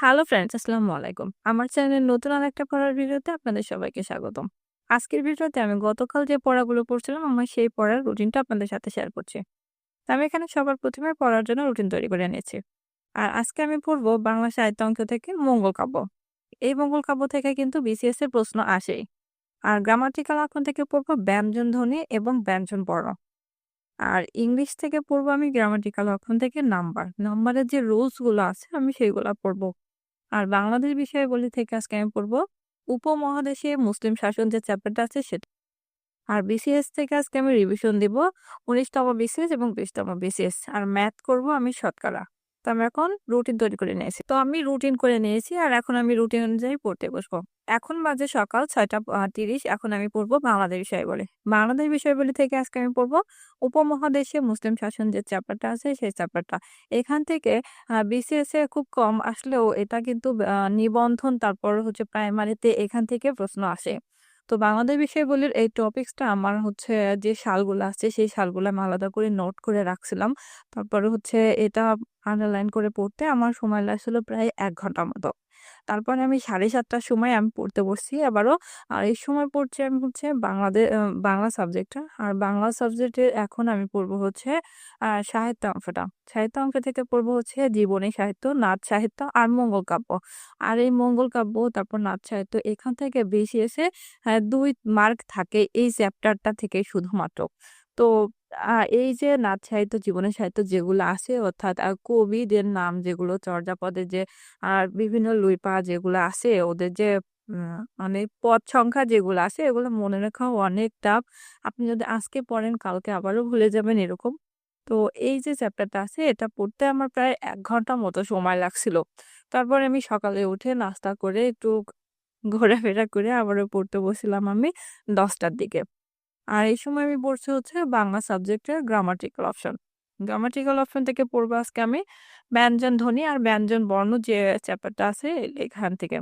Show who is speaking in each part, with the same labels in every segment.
Speaker 1: Hello friends, আসসালামু আলাইকুম। আমার চ্যানেলের নতুন আর একটা পড়ার ভিডিওতে আপনাদের সবাইকে স্বাগতম। আজকের ভিডিওতে আমি গতকাল যে পড়াগুলো পড়ছিলাম, আমার সেই পড়ার রুটিনটা আপনাদের সাথে শেয়ার করছি। আমি এখানে সবার প্রথমে পড়ার জন্য রুটিন তৈরি করে নিয়েছি। আর আজকে আমি পড়ব বাংলা সাহিত্য অঙ্ক থেকে মঙ্গল কাব্য। এই মঙ্গল কাব্য থেকে কিন্তু বিসিএস এর প্রশ্ন আসেই। আর গ্রামাটিক্যাল আঁকন থেকে পড়ব ব্যঞ্জন ধ্বনি এবং ব্যঞ্জন বর্ণ। আর ইংলিশ থেকে পড়ব আমি গ্রামাটিক্যাল অক্ষণ থেকে নাম্বার। নাম্বারের যে রুলসগুলো আছে, আমি সেইগুলো পড়ব। আর বাংলাদেশ বিষয়ে বলি থেকে আজকে আমি পড়ব, উপমহাদেশে মুসলিম শাসন যে চ্যাপ্টারটা আছে সেটা। আর বিসিএস থেকে আজকে আমি রিভিশন দিব, উনিশতম বিসিএস এবং বিশতম বিসিএস আর ম্যাথ করব আমি শতকরা। তো আমি এখন রুটিন তৈরি করে নিয়েছি। তো আমি রুটিন করে নিয়েছি আর এখন আমি রুটিন অনুযায়ী পড়তে বসবো। এখন বাজে সকাল ছয়টা তিরিশ। এখন আমি পড়ব বাংলাদেশ বিষয় বলে। বাংলাদেশ বিষয় বলে থেকে আজকে আমি পড়ব উপমহাদেশে মুসলিম শাসন যে চ্যাপ্টারটা আছে সেই চ্যাপ্টারটা এখান থেকে বিসিএস এ খুব কম আসলেও এটা কিন্তু নিবন্ধন তারপর হচ্ছে প্রাইমারিতে এখান থেকে প্রশ্ন আসে। তো বাংলাদেশ বিষয়গুলির এই টপিক্সটা আমার হচ্ছে যে সালগুলো আছে, সেই সালগুলো আমি আলাদা করে নোট করে রাখছিলাম। তারপরে হচ্ছে এটা আন্ডারলাইন করে পড়তে আমার সময় লাগছিল প্রায় এক ঘণ্টা মতো। তারপরে আমি সাড়ে সাতটার সময় আমি পড়তে বসছি। আবারও আর এই সময় পড়ছি আমি হচ্ছে বাংলাদেশ বাংলা সাবজেক্টটা। আর বাংলা সাবজেক্টে এখন আমি পড়ব হচ্ছে সাহিত্য অংশটা। সাহিত্য অংশ থেকে পড়ব হচ্ছে জীবনী সাহিত্য, নাচ সাহিত্য আর মঙ্গল কাব্য। আর এই মঙ্গল কাব্য, তারপর নাচ সাহিত্য, এখান থেকে বেশি এসে দুই মার্ক থাকে এই চ্যাপ্টারটা থেকে শুধুমাত্র। তো এই যে নাচ সাহিত্য জীবনের সাহিত্য যেগুলো আছে, অর্থাৎ কবিদের নাম যেগুলো, চর্যাপদের যে, আর বিভিন্ন লুইপা যেগুলো আছে, ওদের যে মানে পদ সংখ্যা যেগুলো আছে, এগুলো মনে রাখাও অনেক টাফ আপনি যদি আজকে পড়েন, কালকে আবারও ভুলে যাবেন এরকম। তো এই যে চ্যাপ্টারটা আছে, এটা পড়তে আমার প্রায় এক ঘণ্টা মতো সময় লাগছিল। তারপর আমি সকালে উঠে নাস্তা করে একটু ঘোরাফেরা করে আবারও পড়তে বসছিলাম আমি দশটার দিকে। আর এই সময় আমি পড়ছি হচ্ছে বাংলা সাবজেক্টের গ্রামাটিক্যাল অপশন গ্রামাটিক্যাল অপশন থেকে পড়ব আজকে আমি ব্যঞ্জন ধ্বনি আর ব্যঞ্জন বর্ণ যে চ্যাপ্টারটা আছে এখান থেকে।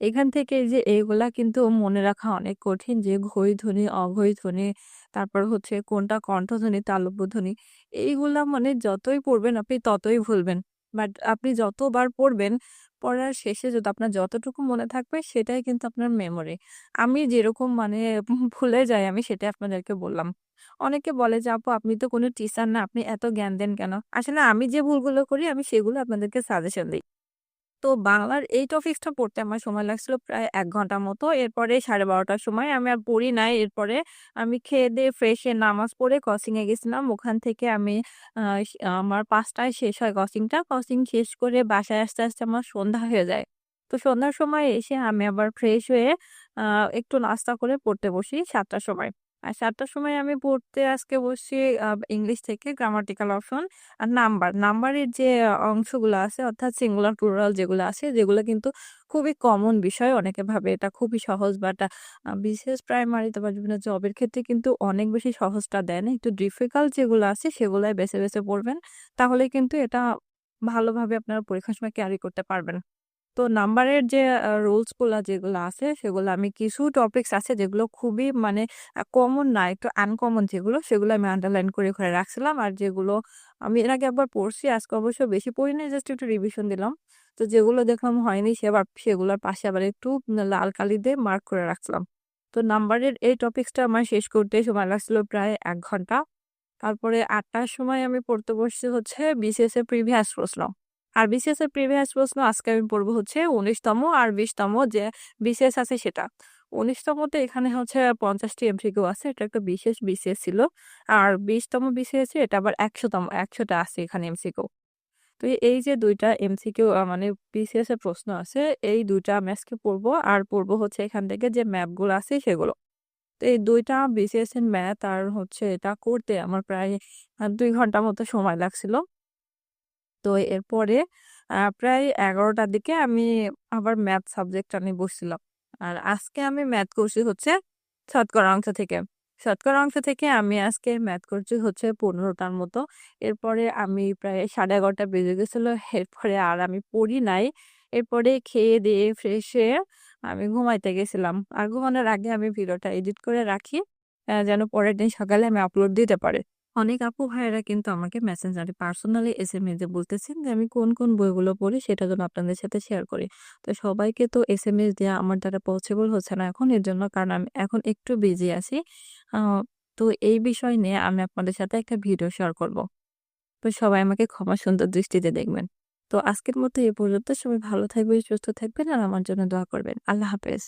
Speaker 1: এখান থেকে যে এইগুলা কিন্তু মনে রাখা অনেক কঠিন যে ঘই ধ্বনি, অঘই ধ্বনি, তারপর হচ্ছে কোনটা কণ্ঠধ্বনি তালব্য ধ্বনি, এইগুলা মানে যতই পড়বেন আপনি ততই ভুলবেন। বাট আপনি যতবার পড়বেন, পড়ার শেষে যদি আপনার যতটুকু মনে থাকবে সেটাই কিন্তু আপনার মেমোরি। আমি যেরকম মানে ভুলে যাই, আমি সেটাই আপনাদেরকে বললাম। অনেকে বলে যে, আপু, আপনি তো কোনো টিচার না, আপনি এত জ্ঞান দেন কেন? আসলে আমি যে ভুলগুলো করি, আমি সেগুলো আপনাদেরকে সাজেশন দিই। তো বাংলার এই টপিক্সটা পড়তে আমার সময় লাগছিল প্রায় এক ঘণ্টার মতো। এরপরে সাড়ে বারোটার সময় আমি আর পড়ি নাই। এরপরে আমি খেয়ে দিয়ে ফ্রেশে নামাজ পড়ে কসিংয়ে গেছিলাম। ওখান থেকে আমি আমার পাঁচটায় শেষ হয় কসিংটা কসিং শেষ করে বাসায় আস্তে আস্তে আমার সন্ধ্যা হয়ে যায়। তো সন্ধ্যার সময় এসে আমি আবার ফ্রেশ হয়ে একটু নাস্তা করে পড়তে বসি সাতটার সময়। আর সাতটার সময় আমি পড়তে আজকে বসছি ইংলিশ থেকে গ্রামাটিক্যাল অপশন। আর নাম্বার, নাম্বারের যে অংশগুলো আছে, অর্থাৎ সিঙ্গুলার, প্লুরাল যেগুলো আছে, যেগুলো কিন্তু খুবই কমন বিষয়। অনেকে ভাবে এটা খুবই সহজ বা এটা বিশেষ প্রাইমারিতে বা বিভিন্ন জবের ক্ষেত্রে কিন্তু অনেক বেশি সহজটা দেন একটু ডিফিকাল্ট যেগুলো আছে, সেগুলাই বেছে বেছে পড়বেন। তাহলে কিন্তু এটা ভালোভাবে আপনারা পরীক্ষার সময় ক্যারি করতে পারবেন। তো নাম্বারের যে রুলসগুলা যেগুলো আছে, সেগুলো আমি কিছু টপিকস আছে যেগুলো খুবই মানে কমন না, একটু আনকমন যেগুলো, সেগুলো আমি আন্ডারলাইন করে করে রাখছিলাম। আর যেগুলো আমি এর আগে একবার পড়ছি, আজকে অবশ্য বেশি পড়ি না জাস্ট একটু রিভিশন দিলাম। তো যেগুলো দেখলাম হয়নি, সেবার, সেগুলোর পাশে আবার একটু লাল কালি দিয়ে মার্ক করে রাখছিলাম। তো নাম্বারের এই টপিক্সটা আমার শেষ করতে সময় লাগছিল প্রায় এক ঘণ্টা। তারপরে আটটার সময় আমি পড়তে বসছি হচ্ছে বিসিএস এর প্রিভিয়াস প্রশ্ন। আর বিসিএস এর প্রিভিয়াস প্রশ্ন আজকে আমি পড়ব হচ্ছে উনিশতম আর বিশতম যে বিসিএস আছে সেটা। উনিশতমতে এখানে হচ্ছে পঞ্চাশটি এমসিকিউ আছে, এটা একটা বিশেষ বিসিএস ছিল। আর বিশতম বিসিএস এটা আবার একশোতম, একশোটা আছে এখানে এমসিকিউ। তো এই যে দুইটা এমসিকিউ মানে বিসিএস এর প্রশ্ন আছে, এই দুইটা আমি আজকে পড়ব। আর পড়ব হচ্ছে এখান থেকে যে ম্যাপগুলো আছে সেগুলো। তো এই দুইটা বিসিএস এর ম্যাথ আর হচ্ছে এটা করতে আমার প্রায় দুই ঘণ্টা মতো সময় লাগছিল। তো এরপরে প্রায় এগারোটার দিকে আমি আবার ম্যাথ সাবজেক্ট নিয়ে বসছিলাম। আর আজকে আমি ম্যাথ করছি হচ্ছে শতকরা অংশ থেকে। শতকরা অংশ থেকে আমি আজকে ম্যাথ করছি হচ্ছে পনেরোটার মতো। এরপরে আমি প্রায় সাড়ে এগারোটা বেজে গেছিল, এরপরে আর আমি পড়ি নাই। এরপরে খেয়ে দিয়ে ফ্রেশ হয়ে আমি ঘুমাইতে গেছিলাম। আর ঘুমানোর আগে আমি ভিডিওটা এডিট করে রাখি যেন পরের দিন সকালে আমি আপলোড দিতে পারি। অনেক আপু ভাইয়েরা কিন্তু আমাকে মেসেঞ্জারে পার্সোনালি এসএমএস দিয়ে বলতেছেন যে আমি কোন, কোন বইগুলো পড়ি সেটা যেন আপনাদের সাথে শেয়ার করি। তো সবাইকে তো এস এম এস দেয়া আমার দ্বারা পসিবল হচ্ছে না এখন এর জন্য কারণ আমি এখন একটু বিজি আছি। তো এই বিষয় নিয়ে আমি আপনাদের সাথে একটা ভিডিও শেয়ার করব। তো সবাই আমাকে ক্ষমা সুন্দর দৃষ্টিতে দেখবেন। তো আজকের মতো এ পর্যন্ত সবাই ভালো থাকবেন, সুস্থ থাকবেন আর আমার জন্য দোয়া করবেন। আল্লাহ হাফেজ।